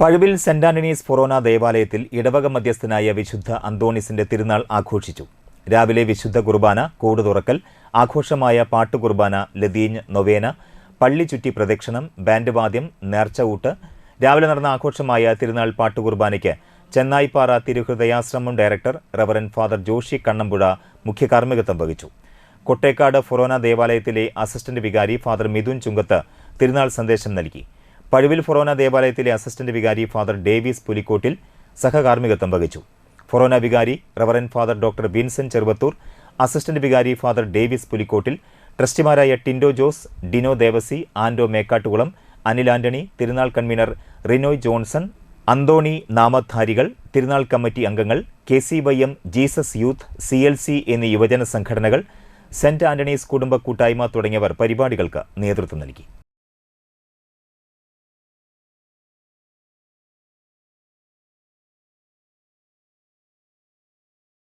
Pazhuvil saint Antony's ഫൊറോന ദേവാലയത്തിൽ ഇടവക മധ്യസ്ഥനായ വിശുദ്ധ അന്തോണിസിന്റെ തിരുനാൾ ആഘോഷിച്ചു. രാവിലെ വിശുദ്ധ കുർബാന കൂട് തുറക്കൽ ആഘോഷമായ പാട്ടുകുർബാന ലതീഞ്ഞ് നൊവേന പള്ളി ചുറ്റി പ്രദക്ഷിണം ബാൻഡ് വാദ്യം നേർച്ചകൂട്ട് രാവിലെ നടന്ന ആഘോഷമായ തിരുനാൾ പാട്ടുകുർബാനയ്ക്ക് Chennayippara തിരുഹൃദയാശ്രമം director reverend father Joshi Kannampuzha മുഖ്യ കാർമ്മികത്വം വഹിച്ചു. കൊട്ടേക്കാട് ഫൊറോന ദേവാലയത്തിലെ അസിസ്റ്റന്റ് വികാരി ഫാദർ മിഥുൻ ചുങ്കത്ത് തിരുനാൾ സന്ദേശം നൽകി. പഴുവിൽ ഫൊറോന ദേവാലയത്തിലെ അസിസ്റ്റന്റ് വികാരി ഫാദർ ഡേവിസ് പുലിക്കോട്ടിൽ സഹകാർമ്മികത്വം വഹിച്ചു. ഫൊറോന വികാരി reverend father doctor Vincent Cheruvathur assistant വികാരി ഫാദർ ഡേവിസ് പുലിക്കോട്ടിൽ ട്രസ്റ്റിമാരായ ടിൻഡോ ജോസ് ഡിനോ ദേവസി ആൻഡോ മേക്കാട്ടുകുളം അനിൽ ആന്റണി തിരുനാൾ കൺവീനർ റിനോയ് ജോൺസൺ അന്തോണി നാമധാരികൾ തിരുനാൾ കമ്മിറ്റി അംഗങ്ങൾ K C Y M Jesus youth C L C എന്നീ യുവജന സംഘടനകൾ സെന്റ് ആന്റണീസ് കുടുംബ കൂട്ടായ്മ തുടങ്ങിയവർ പരിപാടികൾക്ക് നേതൃത്വം നൽകി.